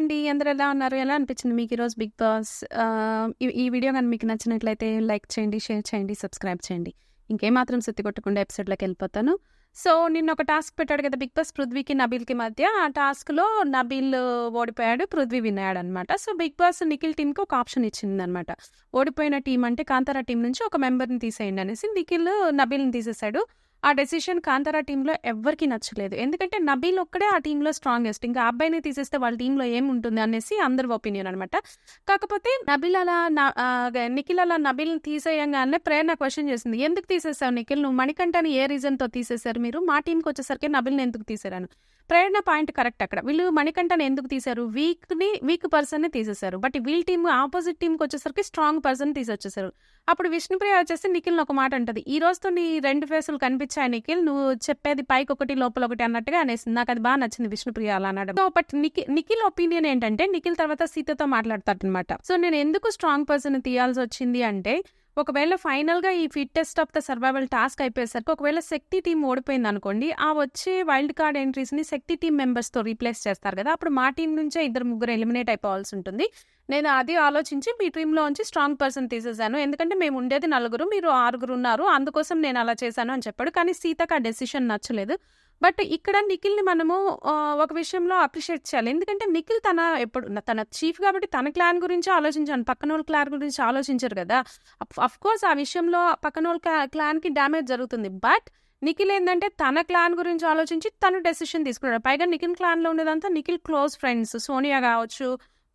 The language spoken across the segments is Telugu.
అండి. అందరూ ఎలా ఉన్నారు? ఎలా అనిపించింది మీకు ఈరోజు 'బిగ్ బాస్'? ఈ వీడియో కానీ మీకు నచ్చినట్లయితే లైక్ చేయండి, షేర్ చేయండి, సబ్స్క్రైబ్ చేయండి. ఇంకేమాత్రం సుత్తి కొట్టకుండా ఎపిసోడ్‌లోకెళ్ళిపోతాను. సో, నిన్న ఒక టాస్క్ పెట్టాడు కదా 'బిగ్ బాస్' పృథ్వీకి, నబీల్‌కి మధ్య. ఆ టాస్క్‌లో నబీల్ ఓడిపోయాడు. పృథ్వీ విన్నాడు అనమాట సో, 'బిగ్ బాస్' నిఖిల్ టీమ్‌కి ఒక ఆప్షన్ ఇచ్చిందనమాట. ఓడిపోయిన టీం అంటే కాంతారా టీం నుంచి ఒక మెంబర్‌ని తీసేయండి అనేసి. నిఖిల్ నబీల్‌ని తీసేసాడు. ఆ డెసిషన్ కాంతారా టీంలో ఎవ్వరికీ నచ్చలేదు. ఎందుకంటే నబీల్ ఒక్కడే ఆ టీంలో స్ట్రాంగెస్ట్. ఇంకా అబ్బాయిని తీసేస్తే వాళ్ళ టీమ్‌లో ఏముంటుంది అనేసి అందరి ఒపీనియన్ అనమాట. కాకపోతే నబీల్ అలా నిఖిల్ అలా నబీల్‌ని తీసేయంగానే ప్రేరణ క్వశ్చన్ చేసింది. ఎందుకు తీసేసావు నిఖిల్? నువ్వు మణికంఠని ఏ రీజన్‌తో తీసేసారు మీరు? మా టీమ్‌కొచ్చేసరికి నబీల్‌ని ఎందుకు తీసేరాను ప్రేరణ పాయింట్ కరెక్ట్ అక్కడ. వీళ్ళు మణికంఠని ఎందుకు తీశారు? వీక్‌ని వీక్ పర్సన్‌ని తీసేసారు. బట్ వీళ్ళ టీం ఆపోజిట్ టీమ్‌కొచ్చేసరికి స్ట్రాంగ్ పర్సన్ తీసొచ్చేసారు. అప్పుడు విష్ణుప్రియ వచ్చేసి నిఖిల్‌ని ఒక మాట అంటది. ఈ రోజుతో నీ రెండు ఫేసులు కనిపించాయి నిఖిల్. నువ్వు చెప్పేది పైకి ఒకటి లోపల ఒకటి అన్నట్టుగా అనేసింది. అది బాగా నచ్చింది విష్ణుప్రియ అలా అనడం. So, but Nikhi Nikhil opinion ఏంటంటే నిఖిల్ తర్వాత సీతతో మాట్లాడతాడనమాట. సో, నేను ఎందుకు స్ట్రాంగ్ పర్సన్ తీయాల్సి వచ్చింది అంటే ఒకవేళ ఫైనల్‌గా ఈ fit test of the survival task అయిపోయేసరికి ఒకవేళ శక్తి టీమ్ ఓడిపోయిందనుకోండి. ఆ వచ్చే వైల్డ్ కార్డ్ ఎంట్రీస్‌ని శక్తి టీం మెంబర్స్‌తో రీప్లేస్ చేస్తారు కదా! అప్పుడు మా టీం నుంచే ఇద్దరు ముగ్గురు ఎలిమినేట్ అయిపోవాల్సి ఉంటుంది నేను అది ఆలోచించి మీ టీమ్‌లోంచి స్ట్రాంగ్ పర్సన్ తీసేసాను. ఎందుకంటే మేము ఉండేది నలుగురు. మీరు ఆరుగురు ఉన్నారు. అందుకోసం నేను అలా చేశాను అని చెప్పాడు. కానీ సీతకు ఆ డెసిషన్ నచ్చలేదు. బట్ ఇక్కడ నిఖిల్‌ని మనము ఒక విషయంలో అప్రిషియేట్ చేయాలి. ఎందుకంటే నిఖిల్ తన ఎప్పుడు తన చీఫ్ కాబట్టి తన క్లాన్ గురించే ఆలోచించాను. పక్కన వాళ్ళ క్లాన్ గురించి ఆలోచించరు కదా! అఫ్ కోర్స్ ఆ విషయంలో పక్కన వాళ్ళ క్లాన్‌కి డ్యామేజ్ జరుగుతుంది. బట్ నిఖిల్ ఏంటంటే తన క్లాన్ గురించి ఆలోచించి తను డెసిషన్ తీసుకున్నాడు. పైగా నిఖిల్ క్లాన్‌లో ఉండేదంతా నిఖిల్ క్లోజ్ ఫ్రెండ్స్. సోనియా కావచ్చు,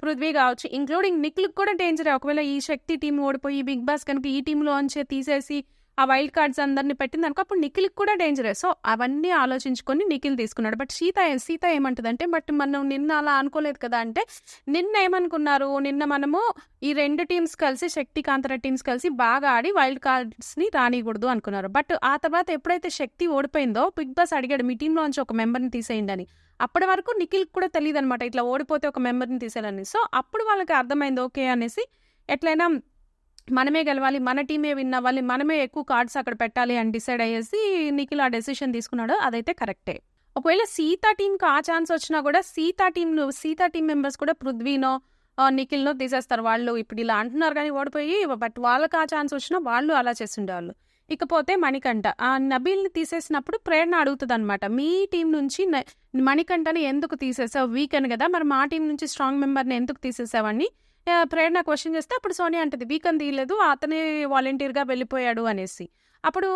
పృథ్వీ కావచ్చు, ఇంక్లూడింగ్ నిఖిల్‌కి కూడా డేంజరే. ఒకవేళ ఈ శక్తి టీం ఓడిపోయి బిగ్ బాస్ కనుక ఈ టీంలో టీమ్‌లోంచే తీసేసి ఆ వైల్డ్ కార్డ్స్ అందరిని పెట్టిందనుకో అప్పుడు నిఖిల్‌కి కూడా డేంజరే. సో, అవన్నీ ఆలోచించుకొని నిఖిల్ తీసుకున్నాడు. బట్ సీత సీత ఏమంటదంటే బట్ మనం నిన్న అలా అనుకోలేదు కదా! అంటే నిన్న ఏమనుకున్నారు? నిన్న మనము ఈ రెండు టీమ్స్ కలిసి శక్తికాంతర టీమ్స్ కలిసి బాగా ఆడి వైల్డ్ కార్డ్స్‌ని రానీయకూడదు అనుకున్నారు. బట్ ఆ తర్వాత ఎప్పుడైతే శక్తి ఓడిపోయిందో బిగ్ బాస్ అడిగాడు మీ టీమ్‌లోంచి ఒక మెంబర్‌ని తీసేయండి అని. అప్పటి వరకు నిఖిల్‌కి కూడా తెలియదు అనమాట ఇట్లా ఓడిపోతే ఒక మెంబర్‌ని తీసేయాలని. సో, అప్పుడు వాళ్ళకి అర్థమైంది ఓకే అనేసి ఎట్లైనా మనమే గెలవాలి. మన టీమే విన్ అవ్వాలి. మనమే ఎక్కువ కార్డ్స్ అక్కడ పెట్టాలి అని డిసైడ్ అయ్యేసి నిఖిల్ ఆ డెసిషన్ తీసుకున్నాడు. అదైతే కరెక్టే. ఒకవేళ సీత టీంకి ఆ ఛాన్స్ వచ్చినా కూడా సీత టీంను సీత టీం మెంబర్స్ కూడా పృథ్వీనో, నిఖిల్‌నో తీసేస్తారు. వాళ్ళు ఇప్పుడు ఇలా అంటున్నారు కానీ ఓడిపోయి బట్ వాళ్ళకి ఆ ఛాన్స్ వచ్చినా వాళ్ళు అలా చేస్తుండేవాళ్ళు ఇకపోతే మణికంఠ. ఆ నబీల్‌ని తీసేసినప్పుడు ప్రేరణ అడుగుతదనమాట. మీ టీం నుంచి మణికంఠని ఎందుకు తీసేసావు? వీకెండ్ కదా! మరి మా టీం నుంచి స్ట్రాంగ్ మెంబర్‌ని ఎందుకు తీసేసావని ప్రేరణ క్వశ్చన్ చేస్తే అప్పుడు సోనియా అంటది బీకన్ తీయలేదు. అతనే వాలంటీర్‌గా వెళ్ళిపోయాడు అనేసి. అప్పుడు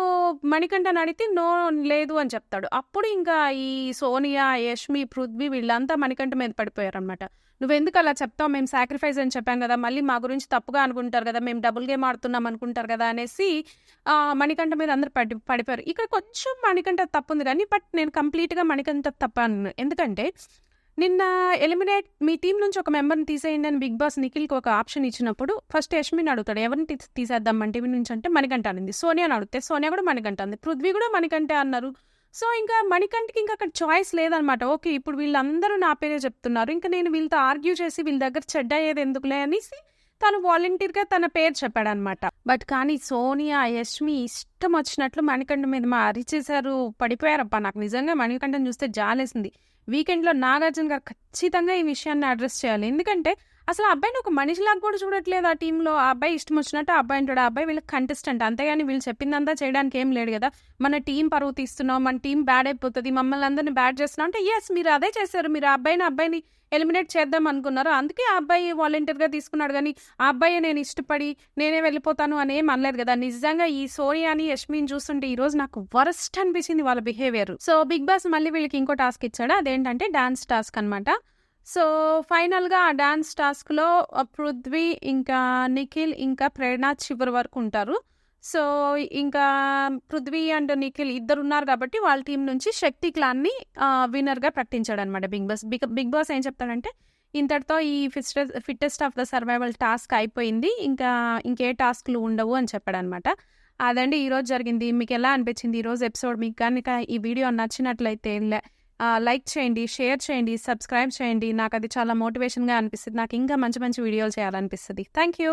మణికంఠన్ అడిగితే నో లేదు అని చెప్తాడు. అప్పుడు ఇంకా ఈ సోనియా, యష్మి, పృథ్వీ వీళ్ళంతా మణికంఠ మీద పడిపోయారు అనమాట నువ్వెందుకు అలా చెప్తావు? మేము సాక్రిఫైస్ అని చెప్పాం కదా! మళ్ళీ మా గురించి తప్పుగా అనుకుంటారు కదా! మేము డబుల్ గేమ్ ఆడుతున్నాం అనుకుంటారు కదా! అనేసి మణికంఠ మీద అందరు పడి పడిపోయారు. ఇక్కడ కొంచెం మణికంఠ తప్పు ఉంది కానీ బట్ నేను కంప్లీట్‌గా మణికంఠ తప్పాను ఎందుకంటే నిన్న ఎలిమినేట్ మీ టీం నుంచి ఒక మెంబర్‌ని తీసేయండి అని బిగ్ బాస్ నిఖిల్‌కి ఒక ఆప్షన్ ఇచ్చినప్పుడు ఫస్ట్ యష్మిని అడుగుతాడు. ఎవరిని తీ తీసేద్దాం మన టీమ్ నుంచి అంటే మణికంట అనింది. సోనియాని అడిగితే సోనియా కూడా మణికంట అంది. పృథ్వీ కూడా మణికంటే అన్నారు. సో, ఇంకా మణికంఠకి ఇంకా అక్కడ చాయిస్ లేదనమాట. ఓకే. ఇప్పుడు వీళ్ళందరూ నా పేరే చెప్తున్నారు. ఇంకా నేను వీళ్ళతో ఆర్గ్యూ చేసి వీళ్ళ దగ్గర చెడ్డ అయ్యేది ఎందుకులే అనేసి తను వాలంటీర్‌గా తన పేరు చెప్పాడనమాట. బట్ కానీ సోనియా, యష్మి ఇష్టం వచ్చినట్లు మణికంఠ మీద మా అరిచేశారు. పడిపోయారప్పా నాకు నిజంగా మణికంఠను చూస్తే జాలేసింది. వీకెండ్‌లో నాగార్జున గారు ఖచ్చితంగా ఈ విషయాన్ని అడ్రస్ చేయాలి. ఎందుకంటే అసలు ఆ అబ్బాయిని ఒక మనిషిలాగా కూడా చూడట్లేదు ఆ టీంలో ఆ అబ్బాయి ఇష్టం వచ్చినట్టు ఆ అబ్బాయి ఉంటాడు ఆ అబ్బాయి వీళ్ళకి కంటెస్టెంట్. అంతేగాని వీళ్ళు చెప్పిందంతా చేయడానికి ఏం లేడు కదా! మన టీం పరువు తీస్తున్నాం మన టీం బ్యాడ్ అయిపోతుంది మమ్మల్ని అందరిని బ్యాడ్ చేస్తున్నాం అంటే ఎస్ మీరు అదే చేశారు. మీరు ఆ అబ్బాయిని అబ్బాయిని ఎలిమినేట్ చేద్దాం అనుకున్నారు. అందుకే ఆ అబ్బాయి వాలంటీర్‌గా తీసుకున్నాడు కానీ ఆ అబ్బాయి నేను ఇష్టపడి నేనే వెళ్ళిపోతాను అని ఏం అనలేదు కదా! నిజంగా ఈ సోనియాని, యష్మిని చూస్తుంటే ఈరోజు నాకు వరస్ట్ అనిపించింది వాళ్ళ బిహేవియర్. సో, బిగ్ బాస్ మళ్ళీ వీళ్ళకి ఇంకో టాస్క్ ఇచ్చాడు. అదేంటంటే డాన్స్ టాస్క్ అనమాట. సో, ఫైనల్‌గా ఆ డ్యాన్స్ టాస్క్‌లో పృథ్వీ, ఇంకా నిఖిల్, ఇంకా ప్రేరణ చివరి వరకు ఉంటారు. సో, ఇంకా పృథ్వీ అండ్ నిఖిల్ ఇద్దరు ఉన్నారు కాబట్టి వాళ్ళ టీం నుంచి శక్తి క్లాన్‌ని విన్నర్గా ప్రకటించాడు అనమాట Bigg Boss. Bigg Bigg Boss ఏం చెప్తాడంటే ఇంతటితో ఈ fittest fittest of the survival task అయిపోయింది. ఇంకా ఇంకే టాస్క్‌లు ఉండవు అని చెప్పాడనమాట. అదండి ఈరోజు జరిగింది. మీకు ఎలా అనిపించింది ఈరోజు ఎపిసోడ్? మీకు కనుక ఈ వీడియో నచ్చినట్లయితే లే లైక్ చేయండి, షేర్ చేయండి, సబ్స్క్రైబ్ చేయండి. నాకు అది చాలా మోటివేషన్‌గా అనిపిస్తుంది నాకు ఇంకా మంచి మంచి వీడియోలు చేయాలనిపిస్తుంది థ్యాంక్ యూ.